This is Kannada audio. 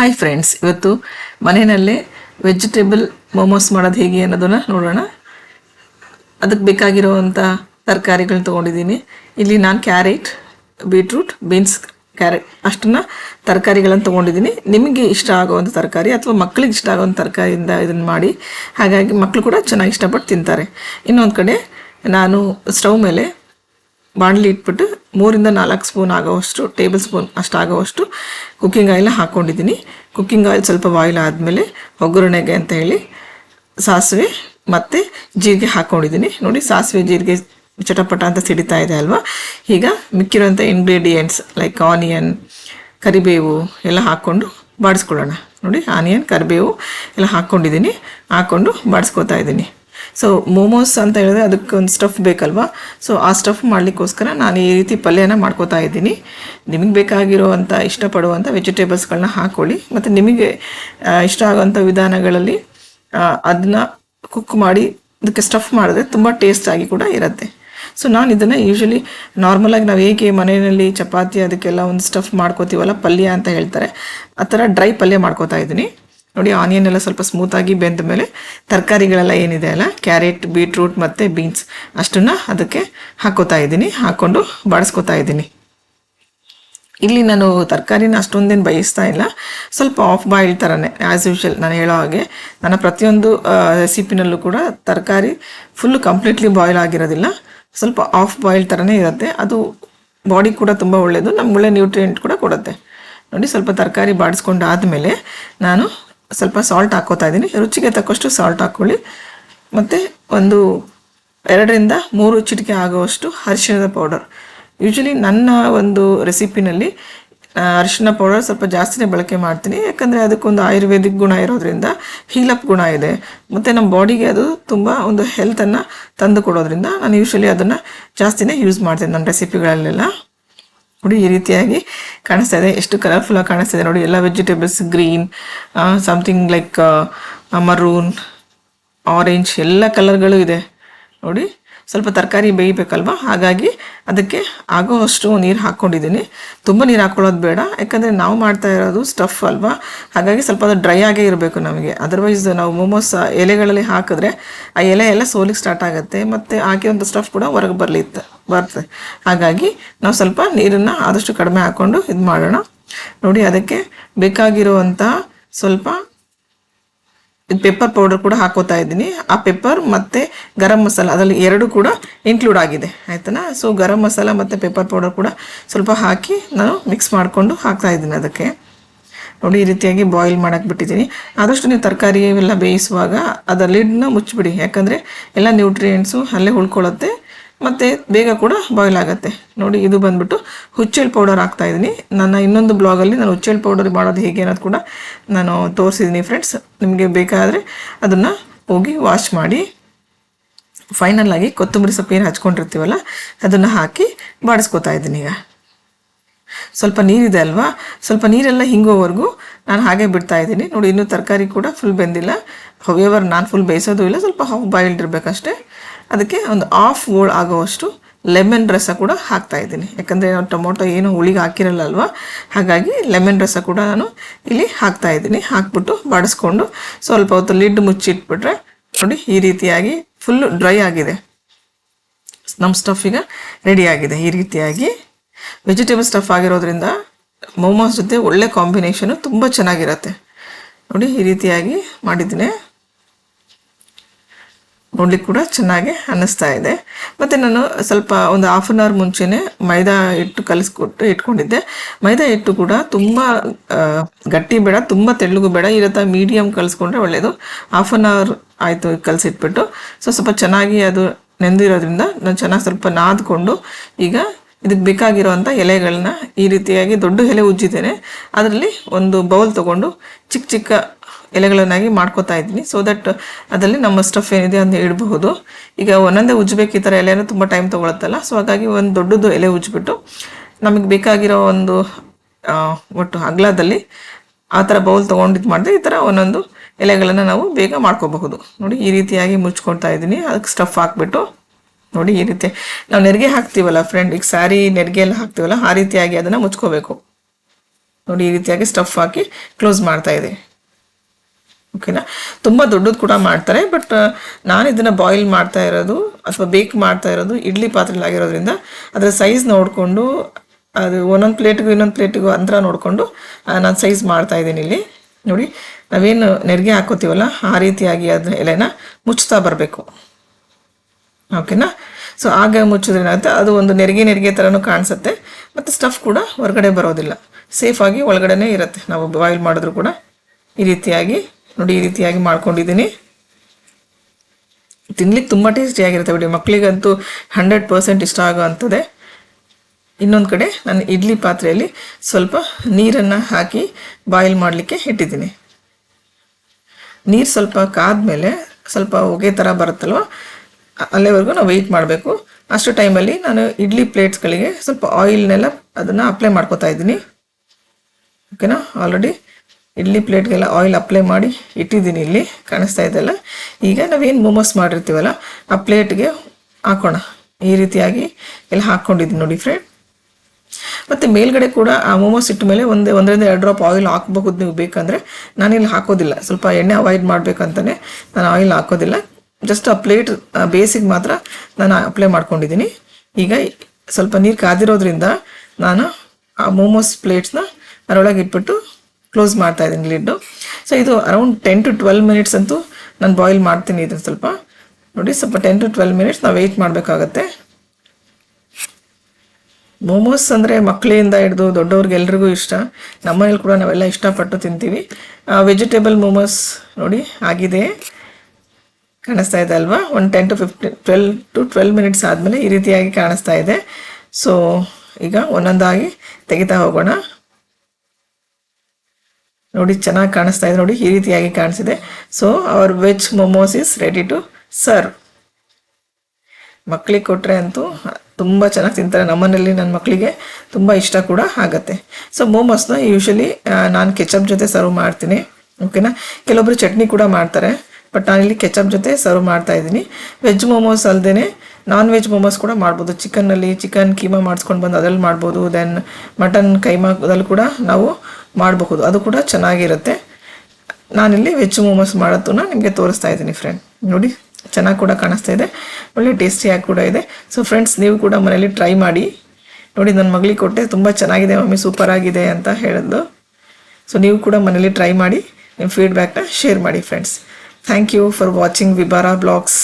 ಹಾಯ್ ಫ್ರೆಂಡ್ಸ್ ಇವತ್ತು ಮನೆಯಲ್ಲೇ ವೆಜಿಟೇಬಲ್ ಮೋಮೋಸ್ ಮಾಡೋದು ಹೇಗೆ ಅನ್ನೋದನ್ನು ನೋಡೋಣ. ಅದಕ್ಕೆ ಬೇಕಾಗಿರುವಂಥ ತರಕಾರಿಗಳನ್ನ ತೊಗೊಂಡಿದ್ದೀನಿ. ಇಲ್ಲಿ ನಾನು ಕ್ಯಾರೆಟ್ ಬೀಟ್ರೂಟ್ ಬೀನ್ಸ್ ಕ್ಯಾರೆಟ್ ಅಷ್ಟನ್ನ ತರಕಾರಿಗಳನ್ನು ತೊಗೊಂಡಿದ್ದೀನಿ. ನಿಮಗೆ ಇಷ್ಟ ಆಗೋವಂಥ ತರಕಾರಿ ಅಥವಾ ಮಕ್ಕಳಿಗೆ ಇಷ್ಟ ಆಗೋವಂಥ ತರಕಾರಿಯಿಂದ ಇದನ್ನು ಮಾಡಿ. ಹಾಗಾಗಿ ಮಕ್ಕಳು ಕೂಡ ಚೆನ್ನಾಗಿ ಇಷ್ಟಪಟ್ಟು ತಿಂತಾರೆ. ಇನ್ನೊಂದು ಕಡೆ ನಾನು ಸ್ಟವ್ ಮೇಲೆ ಬಾಣಲಿ ಇಟ್ಬಿಟ್ಟು ಮೂರಿಂದ ನಾಲ್ಕು ಸ್ಪೂನ್ ಆಗೋವಷ್ಟು, ಟೇಬಲ್ ಸ್ಪೂನ್ ಅಷ್ಟು ಆಗೋವಷ್ಟು ಕುಕ್ಕಿಂಗ್ ಆಯಿಲ್ ಹಾಕ್ಕೊಂಡಿದ್ದೀನಿ ಕುಕ್ಕಿಂಗ್ ಆಯಿಲ್ ಸ್ವಲ್ಪ ಬಾಯ್ಲ್ ಆದಮೇಲೆ ಒಗ್ಗರಣೆಗೆ ಅಂತ ಹೇಳಿ ಸಾಸಿವೆ ಮತ್ತು ಜೀರಿಗೆ ಹಾಕ್ಕೊಂಡಿದ್ದೀನಿ ನೋಡಿ ಸಾಸಿವೆ ಜೀರಿಗೆ ಚಟಪಟ ಅಂತ ಸಿಡಿತಾ ಇದೆ ಅಲ್ವಾ? ಈಗ ಮಿಕ್ಕಿರೋಂಥ ಇಂಗ್ರೀಡಿಯೆಂಟ್ಸ್ ಲೈಕ್ ಆನಿಯನ್ ಕರಿಬೇವು ಎಲ್ಲ ಹಾಕ್ಕೊಂಡು ಬಾಡಿಸ್ಕೊಳ್ಳೋಣ. ನೋಡಿ ಆನಿಯನ್ ಕರಿಬೇವು ಎಲ್ಲ ಹಾಕ್ಕೊಂಡಿದ್ದೀನಿ ಹಾಕ್ಕೊಂಡು ಬಾಡಿಸ್ಕೊತಾ ಇದ್ದೀನಿ. ಸೊ ಮೋಮೋಸ್ ಅಂತ ಹೇಳಿದ್ರೆ ಅದಕ್ಕೆ ಒಂದು ಸ್ಟಫ್ ಬೇಕಲ್ವಾ? ಸೊ ಆ ಸ್ಟಫ್ ಮಾಡಲಿಕ್ಕೋಸ್ಕರ ನಾನು ಈ ರೀತಿ ಪಲ್ಯನ ಮಾಡ್ಕೋತಾ ಇದ್ದೀನಿ. ನಿಮಗೆ ಬೇಕಾಗಿರೋವಂಥ ಇಷ್ಟಪಡುವಂಥ ವೆಜಿಟೇಬಲ್ಸ್ಗಳನ್ನ ಹಾಕ್ಕೊಳ್ಳಿ ಮತ್ತು ನಿಮಗೆ ಇಷ್ಟ ಆಗೋವಂಥ ವಿಧಾನಗಳಲ್ಲಿ ಅದನ್ನ ಕುಕ್ ಮಾಡಿ, ಅದಕ್ಕೆ ಸ್ಟಫ್ ಮಾಡಿದ್ರೆ ತುಂಬ ಟೇಸ್ಟಾಗಿ ಕೂಡ ಇರುತ್ತೆ. ಸೊ ನಾನು ಇದನ್ನು ಯೂಶಲಿ ನಾರ್ಮಲಾಗಿ ನಾವು ಹೇಗೆ ಮನೆಯಲ್ಲಿ ಚಪಾತಿ ಅದಕ್ಕೆಲ್ಲ ಒಂದು ಸ್ಟಫ್ ಮಾಡ್ಕೋತೀವಲ್ಲ, ಪಲ್ಯ ಅಂತ ಹೇಳ್ತಾರೆ. ಆ ಥರ ಡ್ರೈ ಪಲ್ಯ ಮಾಡ್ಕೋತಾ ಇದ್ದೀನಿ. ನೋಡಿ ಆನಿಯನ್ ಎಲ್ಲ ಸ್ವಲ್ಪ ಸ್ಮೂತಾಗಿ ಬೆಂದ ಮೇಲೆ ತರಕಾರಿಗಳೆಲ್ಲ ಏನಿದೆ ಅಲ್ಲ ಕ್ಯಾರೆಟ್ ಬೀಟ್ರೂಟ್ ಮತ್ತು ಬೀನ್ಸ್ ಅಷ್ಟನ್ನು ಅದಕ್ಕೆ ಹಾಕೋತಾ ಇದ್ದೀನಿ ಹಾಕ್ಕೊಂಡು ಬಾಡಿಸ್ಕೊತಾ ಇದ್ದೀನಿ. ಇಲ್ಲಿ ನಾನು ತರಕಾರಿನ ಅಷ್ಟೊಂದೇನು ಬಯಸ್ತಾ ಇಲ್ಲ. ಸ್ವಲ್ಪ ಆಫ್ ಬಾಯ್ಲ್ ಥರನೇ ಆ್ಯಸ್ ಯೂಶಲ್ ನಾನು ಹೇಳೋ ಹಾಗೆ. ನನ್ನ ಪ್ರತಿಯೊಂದು ರೆಸಿಪಿನಲ್ಲೂ ಕೂಡ ತರಕಾರಿ ಫುಲ್ಲು ಕಂಪ್ಲೀಟ್ಲಿ ಬಾಯ್ಲ್ ಆಗಿರೋದಿಲ್ಲ. ಸ್ವಲ್ಪ ಆಫ್ ಬಾಯ್ಲ್ ಥರನೇ ಇರುತ್ತೆ. ಅದು ಬಾಡಿ ಕೂಡ ತುಂಬ ಒಳ್ಳೆಯದು ನಮ್ಗೆ ಒಳ್ಳೆ ನ್ಯೂಟ್ರಿಯೆಂಟ್ ಕೂಡ ಕೊಡುತ್ತೆ. ನೋಡಿ ಸ್ವಲ್ಪ ತರಕಾರಿ ಬಾಡಿಸ್ಕೊಂಡು ಆದಮೇಲೆ ನಾನು ಸ್ವಲ್ಪ ಸಾಲ್ಟ್ ಹಾಕೋತಾ ಇದ್ದೀನಿ. ರುಚಿಗೆ ತಕ್ಕಷ್ಟು ಸಾಲ್ಟ್ ಹಾಕ್ಕೊಳ್ಳಿ ಮತ್ತು ಒಂದು ಎರಡರಿಂದ ಮೂರು ಚಿಟಿಕೆ ಆಗುವಷ್ಟು ಅರಿಶಿಣದ ಪೌಡರ್ ಯೂಶ್ವಲಿ ನನ್ನ ಒಂದು ರೆಸಿಪಿನಲ್ಲಿ ಅರಿಶಿನ ಪೌಡರ್ ಸ್ವಲ್ಪ ಜಾಸ್ತಿನೇ ಬಳಕೆ ಮಾಡ್ತೀನಿ. ಯಾಕಂದರೆ ಅದಕ್ಕೊಂದು ಆಯುರ್ವೇದಿಕ್ ಗುಣ ಇರೋದ್ರಿಂದ ಹೀಲಪ್ ಗುಣ ಇದೆ. ಮತ್ತು ನಮ್ಮ ಬಾಡಿಗೆ ಅದು ತುಂಬ ಒಂದು ಹೆಲ್ತನ್ನು ತಂದು ಕೊಡೋದ್ರಿಂದ ನಾನು ಯೂಶ್ವಲಿ ಅದನ್ನು ಜಾಸ್ತಿನೇ ಯೂಸ್ ಮಾಡ್ತೀನಿ ನನ್ನ ರೆಸಿಪಿಗಳಲ್ಲೆಲ್ಲ ನೋಡಿ ಈ ರೀತಿಯಾಗಿ ಕಾಣಿಸ್ತಾ ಇದೆ. ಎಷ್ಟು ಕಲರ್ಫುಲ್ಲಾಗಿ ಕಾಣಿಸ್ತಾ ಇದೆ ನೋಡಿ. ಎಲ್ಲ vegetables green something like maroon orange ಎಲ್ಲ ಕಲರ್ಗಳು ಇದೆ. ನೋಡಿ. ಸ್ವಲ್ಪ ತರಕಾರಿ ಬೇಯಬೇಕಲ್ವ? ಹಾಗಾಗಿ ಅದಕ್ಕೆ ಆಗೋವಷ್ಟು ನೀರು ಹಾಕ್ಕೊಂಡಿದ್ದೀನಿ ತುಂಬ ನೀರು ಹಾಕ್ಕೊಳ್ಳೋದು ಬೇಡ. ಯಾಕಂದರೆ ನಾವು ಮಾಡ್ತಾ ಇರೋದು ಸ್ಟಫ್ ಅಲ್ವಾ? ಹಾಗಾಗಿ ಸ್ವಲ್ಪ ಅದು ಡ್ರೈ ಆಗೇ ಇರಬೇಕು ನಮಗೆ. ಅದರ್ವೈಸ್ ನಾವು ಮೋಮೋಸ್ ಎಲೆಗಳಲ್ಲಿ ಹಾಕಿದ್ರೆ ಆ ಎಲೆ ಎಲ್ಲ ಸೋಲಿಗೆ ಸ್ಟಾರ್ಟ್ ಆಗುತ್ತೆ. ಮತ್ತು ಹಾಕಿರೋಂಥ ಸ್ಟಫ್ ಕೂಡ ಹೊರಗೆ ಬರಲಿತ್ತೆ, ಬರ್ತದೆ. ಹಾಗಾಗಿ ನಾವು ಸ್ವಲ್ಪ ನೀರನ್ನು ಆದಷ್ಟು ಕಡಿಮೆ ಹಾಕ್ಕೊಂಡು ಇದು ಮಾಡೋಣ. ನೋಡಿ, ಅದಕ್ಕೆ ಬೇಕಾಗಿರುವಂಥ ಸ್ವಲ್ಪ ಪೆಪ್ಪರ್ ಪೌಡರ್ ಕೂಡ ಹಾಕೋತಾ ಇದ್ದೀನಿ. ಆ ಪೆಪ್ಪರ್ ಮತ್ತು ಗರಂ ಮಸಾಲ, ಅದರಲ್ಲಿ ಎರಡು ಕೂಡ ಇನ್ಕ್ಲೂಡ್ ಆಗಿದೆ. ಆಯ್ತಾ ಸೊ ಗರಂ ಮಸಾಲ ಮತ್ತು ಪೆಪ್ಪರ್ ಪೌಡರ್ ಕೂಡ ಸ್ವಲ್ಪ ಹಾಕಿ ನಾನು ಮಿಕ್ಸ್ ಮಾಡಿಕೊಂಡು ಹಾಕ್ತಾ ಇದ್ದೀನಿ ಅದಕ್ಕೆ. ನೋಡಿ, ಈ ರೀತಿಯಾಗಿ ಬಾಯ್ಲ್ ಮಾಡಕ್ಕೆ ಬಿಟ್ಟಿದ್ದೀನಿ. ಆದಷ್ಟು ನೀವು ತರಕಾರಿ ಇವೆಲ್ಲ ಬೇಯಿಸುವಾಗ ಅದರ ಲಿಡ್ನ ಮುಚ್ಚಿಬಿಡಿ. ಯಾಕಂದರೆ ಎಲ್ಲ ನ್ಯೂಟ್ರಿಯೆಂಟ್ಸು ಅಲ್ಲೇ ಉಳ್ಕೊಳ್ಳುತ್ತೆ. ಮತ್ತು ಬೇಗ ಕೂಡ ಬಾಯ್ಲ್ ಆಗುತ್ತೆ. ನೋಡಿ, ಇದು ಬಂದ್ಬಿಟ್ಟು ಹುಚ್ಚೆಳ್ ಪೌಡರ್ ಹಾಕ್ತಾ ಇದ್ದೀನಿ ನನ್ನ ಇನ್ನೊಂದು ಬ್ಲಾಗಲ್ಲಿ ನಾನು ಹುಚ್ಚೆಳ್ ಪೌಡರ್ ಮಾಡೋದು ಹೇಗೆ ಅನ್ನೋದು ಕೂಡ ನಾನು ತೋರಿಸಿದ್ದೀನಿ ಫ್ರೆಂಡ್ಸ್ ನಿಮಗೆ ಬೇಕಾದರೆ ಅದನ್ನು ಹೋಗಿ ವಾಶ್ ಮಾಡಿ ಫೈನಲ್ ಆಗಿ ಕೊತ್ತಂಬರಿ ಸೊಪ್ಪು ಏನು ಹಚ್ಕೊಂಡಿರ್ತೀವಲ್ಲ, ಅದನ್ನು ಹಾಕಿ ಬಾಡಿಸ್ಕೊತಾ ಇದ್ದೀನಿ ಈಗ. ಸ್ವಲ್ಪ ನೀರಿದೆ ಅಲ್ವಾ? ಸ್ವಲ್ಪ ನೀರೆಲ್ಲ ಹಿಂಗೋವರೆಗೂ ನಾನು ಹಾಗೆ ಬಿಡ್ತಾ ಇದ್ದೀನಿ ನೋಡಿ, ಇನ್ನೂ ತರಕಾರಿ ಕೂಡ ಫುಲ್ ಬೆಂದಿಲ್ಲ. ಹವ್ಯವರ್ ನಾನು ಫುಲ್ ಬೇಯಿಸೋದು ಇಲ್ಲ. ಸ್ವಲ್ಪ ಹಾವು ಬಾಯ್ಲ್ಡ್ ಇರಬೇಕಷ್ಟೇ. ಅದಕ್ಕೆ ಒಂದು ಆಫ್ ಗೋಳ್ ಆಗೋವಷ್ಟು ಲೆಮನ್ ರಸ ಕೂಡ ಹಾಕ್ತಾ ಇದ್ದೀನಿ. ಯಾಕಂದರೆ ನಾವು ಟೊಮೊಟೊ ಏನು ಹುಳಿಗೆ ಹಾಕಿರಲ್ಲ ಅಲ್ವಾ ಹಾಗಾಗಿ ಲೆಮನ್ ರಸ ಕೂಡ ನಾನು ಇಲ್ಲಿ ಹಾಕ್ತಾ ಇದ್ದೀನಿ. ಹಾಕ್ಬಿಟ್ಟು ಬಾಡಿಸ್ಕೊಂಡು ಸ್ವಲ್ಪ ಹೊತ್ತು ಲಿಡ್ ಮುಚ್ಚಿಟ್ಬಿಟ್ರೆ ನೋಡಿ ಈ ರೀತಿಯಾಗಿ ಫುಲ್ಲು ಡ್ರೈ ಆಗಿದೆ. ನಮ್ಮ ಸ್ಟಫ್ ಈಗ ರೆಡಿ ಆಗಿದೆ. ಈ ರೀತಿಯಾಗಿ ವೆಜಿಟೇಬಲ್ ಸ್ಟಫ್ ಆಗಿರೋದ್ರಿಂದ ಮೋಮೋಸ್ ಜೊತೆ ಒಳ್ಳೆ ಕಾಂಬಿನೇಷನು ತುಂಬ ಚೆನ್ನಾಗಿರುತ್ತೆ. ನೋಡಿ ಈ ರೀತಿಯಾಗಿ ಮಾಡಿದ್ದೀನಿ. ನೋಡ್ಲಿಕ್ಕೆ ಕೂಡ ಚೆನ್ನಾಗಿ ಅನ್ನಿಸ್ತಾ ಇದೆ. ಮತ್ತು ನಾನು ಸ್ವಲ್ಪ ಒಂದು ಹಾಫ್ ಆನ್ ಅವರ್ ಮುಂಚೆನೇ ಮೈದಾ ಹಿಟ್ಟು ಕಲಿಸ್ಕೊಟ್ಟು ಇಟ್ಕೊಂಡಿದ್ದೆ. ಮೈದಾ ಹಿಟ್ಟು ಕೂಡ ತುಂಬ ಗಟ್ಟಿ ಬೇಡ, ತುಂಬ ತೆಳ್ಳಗೂ ಬೇಡ ಈ ರೀತಿ ಮೀಡಿಯಮ್ ಕಲಿಸ್ಕೊಂಡ್ರೆ ಒಳ್ಳೆಯದು ಹಾಫ್ ಆನ್ ಅವರ್ ಆಯಿತು ಕಲಸಿಟ್ಬಿಟ್ಟು. ಸೊ ಸ್ವಲ್ಪ ಚೆನ್ನಾಗಿ ಅದು ನೆಂದಿರೋದ್ರಿಂದ ನಾನು ಚೆನ್ನಾಗಿ ಸ್ವಲ್ಪ ನಾದ್ಕೊಂಡು ಈಗ ಇದಕ್ಕೆ ಬೇಕಾಗಿರುವಂಥ ಎಲೆಗಳನ್ನ ಈ ರೀತಿಯಾಗಿ ದೊಡ್ಡ ಎಲೆ ಉಜ್ಜಿದ್ದೇನೆ. ಅದರಲ್ಲಿ ಒಂದು ಬೌಲ್ ತೊಗೊಂಡು ಚಿಕ್ಕ ಚಿಕ್ಕ ಎಲೆಗಳನ್ನಾಗಿ ಮಾಡ್ಕೋತಾ ಇದ್ದೀನಿ. ಸೊ ದಟ್ ಅದರಲ್ಲಿ ನಮ್ಮ ಸ್ಟಫ್ ಏನಿದೆ ಅಂತ ಇಡಬಹುದು. ಈಗ ಒಂದೊಂದೇ ಉಜ್ಬೇಕು ಈ ಥರ ಎಲೆನೂ ತುಂಬ ಟೈಮ್ ತೊಗೊಳುತ್ತಲ್ಲ. ಸೊ ಹಾಗಾಗಿ ಒಂದು ದೊಡ್ಡದು ಎಲೆ ಉಜ್ಬಿಟ್ಟು ನಮಗೆ ಬೇಕಾಗಿರೋ ಒಂದು ಒಟ್ಟು ಅಗ್ಲದಲ್ಲಿ ಆ ಥರ ಬೌಲ್ ತೊಗೊಂಡಿದ್ದು ಮಾಡಿದೆ ಈ ಥರ ಒಂದೊಂದು ಎಲೆಗಳನ್ನು ನಾವು ಬೇಗ ಮಾಡ್ಕೋಬಹುದು. ನೋಡಿ ಈ ರೀತಿಯಾಗಿ ಮುಚ್ಕೊಳ್ತಾ ಇದ್ದೀನಿ. ಅದಕ್ಕೆ ಸ್ಟಫ್ ಹಾಕ್ಬಿಟ್ಟು ನೋಡಿ ಈ ರೀತಿ. ನಾವು ನೆರಿಗೆ ಹಾಕ್ತೀವಲ್ಲ ಫ್ರೆಂಡ್ ಈಗ ಸ್ಯಾರಿ ನೆರಿಗೆ ಎಲ್ಲ ಹಾಕ್ತೀವಲ್ಲ, ಆ ರೀತಿಯಾಗಿ ಅದನ್ನು ಮುಚ್ಕೋಬೇಕು. ನೋಡಿ ಈ ರೀತಿಯಾಗಿ ಸ್ಟಫ್ ಹಾಕಿ ಕ್ಲೋಸ್ ಮಾಡ್ತಾ ಇದೆ. ಓಕೆನಾ? ತುಂಬ ದೊಡ್ಡದು ಕೂಡ ಮಾಡ್ತಾರೆ ಬಟ್ ನಾನು ಇದನ್ನು ಬಾಯ್ಲ್ ಮಾಡ್ತಾ ಇರೋದು, ಅಥವಾ ಬೇಕ್ ಮಾಡ್ತಾ ಇರೋದು ಇಡ್ಲಿ ಪಾತ್ರೆಲಿ ಆಗಿರೋದ್ರಿಂದ ಅದರ ಸೈಜ್ ನೋಡಿಕೊಂಡು, ಅದು ಒಂದೊಂದು ಪ್ಲೇಟ್ಗೂ ಇನ್ನೊಂದು ಪ್ಲೇಟಿಗೂ ಅಂತರ ನೋಡಿಕೊಂಡು ನಾನು ಸೈಜ್ ಮಾಡ್ತಾ ಇದ್ದೀನಿ ಇಲ್ಲಿ. ನೋಡಿ, ನಾವೇನು ನೆರಿಗೆ ಹಾಕೋತೀವಲ್ಲ, ಆ ರೀತಿಯಾಗಿ ಅದನ್ನ ಎಲೆನ ಮುಚ್ತಾ ಬರಬೇಕು. ಓಕೆನಾ? ಸೊ ಆಗ ಮುಚ್ಚಿದ್ರೆ ಏನಾಗುತ್ತೆ, ಅದು ಒಂದು ನೆರಿಗೆ ನೆರಿಗೆ ಥರನೂ ಕಾಣಿಸುತ್ತೆ ಮತ್ತು ಸ್ಟಫ್ ಕೂಡ ಹೊರಗಡೆ ಬರೋದಿಲ್ಲ. ಸೇಫಾಗಿ ಒಳಗಡೆನೇ ಇರುತ್ತೆ. ನಾವು ಬಾಯ್ಲ್ ಮಾಡಿದ್ರು ಕೂಡ ಈ ರೀತಿಯಾಗಿ ನೋಡಿ, ಈ ರೀತಿಯಾಗಿ ಮಾಡ್ಕೊಂಡಿದ್ದೀನಿ. ತಿನ್ಲಿಕ್ಕೆ ತುಂಬ ಟೇಸ್ಟಿಯಾಗಿರುತ್ತೆ ಬಿಡಿ. ಮಕ್ಕಳಿಗಂತೂ ಹಂಡ್ರೆಡ್ ಪರ್ಸೆಂಟ್ ಇಷ್ಟ ಆಗೋ ಇನ್ನೊಂದು ಕಡೆ ನಾನು ಇಡ್ಲಿ ಪಾತ್ರೆಯಲ್ಲಿ ಸ್ವಲ್ಪ ನೀರನ್ನು ಹಾಕಿ ಬಾಯ್ಲ್ ಮಾಡಲಿಕ್ಕೆ ಇಟ್ಟಿದ್ದೀನಿ. ನೀರು ಸ್ವಲ್ಪ ಕಾದ್ಮೇಲೆ ಸ್ವಲ್ಪ ಹೊಗೆ ಥರ ಬರುತ್ತಲ್ವ, ಅಲ್ಲಿವರೆಗೂ ನಾವು ವೆಯ್ಟ್ ಮಾಡಬೇಕು. ಅಷ್ಟು ಟೈಮಲ್ಲಿ ನಾನು ಇಡ್ಲಿ ಪ್ಲೇಟ್ಸ್ಗಳಿಗೆ ಸ್ವಲ್ಪ ಆಯಿಲ್ನೆಲ್ಲ ಅದನ್ನು ಅಪ್ಲೈ ಮಾಡ್ಕೋತಾ ಇದ್ದೀನಿ. ಓಕೆನಾ ಆಲ್ರೆಡಿ ಇಡ್ಲಿ ಪ್ಲೇಟ್ಗೆಲ್ಲ ಆಯಿಲ್ ಅಪ್ಲೈ ಮಾಡಿ ಇಟ್ಟಿದ್ದೀನಿ ಇಲ್ಲಿ. ಕಾಣಿಸ್ತಾ ಇದೆಯಲ್ಲ? ಈಗ ನಾವೇನು ಮೋಮೋಸ್ ಮಾಡಿರ್ತೀವಲ್ಲ, ಆ ಪ್ಲೇಟ್ಗೆ ಹಾಕೋಣ. ಈ ರೀತಿಯಾಗಿ ಎಲ್ಲ ಹಾಕ್ಕೊಂಡಿದ್ದೀನಿ ನೋಡಿ ಫ್ರೆಂಡ್ ಮತ್ತು ಮೇಲ್ಗಡೆ ಕೂಡ ಆ ಮೋಮೋಸ್ ಇಟ್ಟ ಮೇಲೆ ಒಂದೇ ಒಂದರಿಂದ ಎರಡು ಡ್ರಾಪ್ ಆಯಿಲ್ ಹಾಕ್ಬೋದು ನೀವು ಬೇಕಂದರೆ. ಇಲ್ಲಿ ಹಾಕೋದಿಲ್ಲ. ಸ್ವಲ್ಪ ಎಣ್ಣೆ ಅವಾಯ್ಡ್ ಮಾಡಬೇಕಂತಲೇ ನಾನು ಆಯಿಲ್ ಹಾಕೋದಿಲ್ಲ. ಜಸ್ಟ್ ಆ ಪ್ಲೇಟ್ ಬೇಸಿಗೆ ಮಾತ್ರ ನಾನು ಅಪ್ಲೈ ಮಾಡ್ಕೊಂಡಿದ್ದೀನಿ. ಈಗ ಸ್ವಲ್ಪ ನೀರು ಕಾದಿರೋದ್ರಿಂದ ನಾನು ಆ ಮೋಮೋಸ್ ಪ್ಲೇಟ್ಸ್ನ ಅದರೊಳಗೆ ಇಟ್ಬಿಟ್ಟು ಕ್ಲೋಸ್ ಮಾಡ್ತಾ ಇದ್ದೀನಿ ಲಿಡ್ಡು ಸೊ ಇದು around ten to twelve minutes ಅಂತೂ ನಾನು ಬಾಯ್ಲ್ ಮಾಡ್ತೀನಿ ಇದನ್ನು ಸ್ವಲ್ಪ. ನೋಡಿ, ಸ್ವಲ್ಪ ಟೆನ್ ಟು ಟ್ವೆಲ್ ಮಿನಿಟ್ಸ್ ನಾವು ವೆಯ್ಟ್ ಮಾಡಬೇಕಾಗತ್ತೆ. ಮೋಮೋಸ್ ಅಂದರೆ ಮಕ್ಕಳಿಂದ ಹಿಡಿದು ದೊಡ್ಡವ್ರಿಗೆ ಎಲ್ರಿಗೂ ಇಷ್ಟ. ನಮ್ಮನೇಲಿ ಕೂಡ ನಾವೆಲ್ಲ ಇಷ್ಟಪಟ್ಟು ತಿಂತೀವಿ. ವೆಜಿಟೇಬಲ್ ಮೋಮೋಸ್ ನೋಡಿ, ಆಗಿದೆ. ಕಾಣಿಸ್ತಾ ಇದೆ ಅಲ್ವಾ? ಒಂದು ten to fifteen twelve to twelve minutes ಆದಮೇಲೆ ಈ ರೀತಿಯಾಗಿ ಕಾಣಿಸ್ತಾ ಇದೆ. ಸೊ ಈಗ ಒಂದೊಂದಾಗಿ ತೆಗಿತಾ ಹೋಗೋಣ. ನೋಡಿ, ಚೆನ್ನಾಗಿ ಕಾಣಿಸ್ತಾ ಇದೆ ನೋಡಿ, ಈ ರೀತಿಯಾಗಿ ಕಾಣಿಸಿದೆ. So our veg momos is ready to serve ಮಕ್ಕಳಿಗೆ ಕೊಟ್ಟರೆ ಅಂತೂ ತುಂಬ ಚೆನ್ನಾಗಿ ತಿಂತಾರೆ. ನಮ್ಮನೇಲಿ ನನ್ನ ಮಕ್ಕಳಿಗೆ ತುಂಬ ಇಷ್ಟ ಕೂಡ ಆಗುತ್ತೆ. ಸೊ ಮೋಮೋಸ್ನ ಯೂಶಲಿ ನಾನು ಕೆಚಪ್ ಜೊತೆ ಸರ್ವ್ ಮಾಡ್ತೀನಿ. ಓಕೆನಾ ಕೆಲವೊಬ್ಬರು ಚಟ್ನಿ ಕೂಡ ಮಾಡ್ತಾರೆ ಬಟ್ ನಾನಿಲ್ಲಿ ಕೆಚಪ್ ಜೊತೆ ಸರ್ವ್ ಮಾಡ್ತಾ ಇದ್ದೀನಿ. ವೆಜ್ ಮೋಮೋಸ್ ಅಲ್ಲದೆ ನಾನ್ ವೆಜ್ ಮೋಮೋಸ್ ಕೂಡ ಮಾಡ್ಬೋದು. ಚಿಕನ್ನಲ್ಲಿ ಚಿಕನ್ ಕೀಮಾ ಮಾಡಿಸ್ಕೊಂಡು ಬಂದು ಅದ್ರಲ್ಲಿ ಮಾಡ್ಬೋದು. ದೆನ್ ಮಟನ್ ಕೈಮಾದಲ್ಲಿ ಕೂಡ ನಾವು ಮಾಡಬಹುದು. ಅದು ಕೂಡ ಚೆನ್ನಾಗಿರುತ್ತೆ. ನಾನಿಲ್ಲಿ ವೆಜ್ ಮೋಮೋಸ್ ಮಾಡೋದನ್ನ ನಿಮಗೆ ತೋರಿಸ್ತಾ ಇದ್ದೀನಿ ಫ್ರೆಂಡ್ ನೋಡಿ, ಚೆನ್ನಾಗಿ ಕೂಡ ಕಾಣಿಸ್ತಾ ಇದೆ. ಒಳ್ಳೆ ಟೇಸ್ಟಿಯಾಗಿ ಕೂಡ ಇದೆ. ಸೊ ಫ್ರೆಂಡ್ಸ್ ನೀವು ಕೂಡ ಮನೇಲಿ ಟ್ರೈ ಮಾಡಿ. ನೋಡಿ ನನ್ನ ಮಗಳಿಗೆ ಕೊಟ್ಟೆ. ತುಂಬ ಚೆನ್ನಾಗಿದೆ ಮಮ್ಮಿ ಸೂಪರ್ ಆಗಿದೆ ಅಂತ ಹೇಳಿದ್ಲು. ಸೊ ನೀವು ಕೂಡ ಮನೇಲಿ ಟ್ರೈ ಮಾಡಿ ನಿಮ್ಮ ಫೀಡ್ಬ್ಯಾಕ್ನ ಶೇರ್ ಮಾಡಿ friends thank you for watching ವಿಬಾರಾ blogs